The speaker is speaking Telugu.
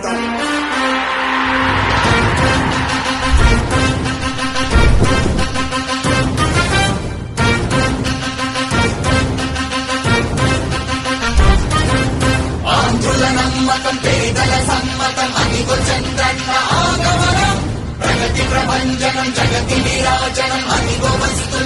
ఉంటాం. ఆంధ్రుల నమ్మకం పేదల సమ్మతం అనిగో చంద్రన్న ఆగమనం. ప్రగతి ప్రభంజనం జగతి విరాజనం అనిగో వస్తు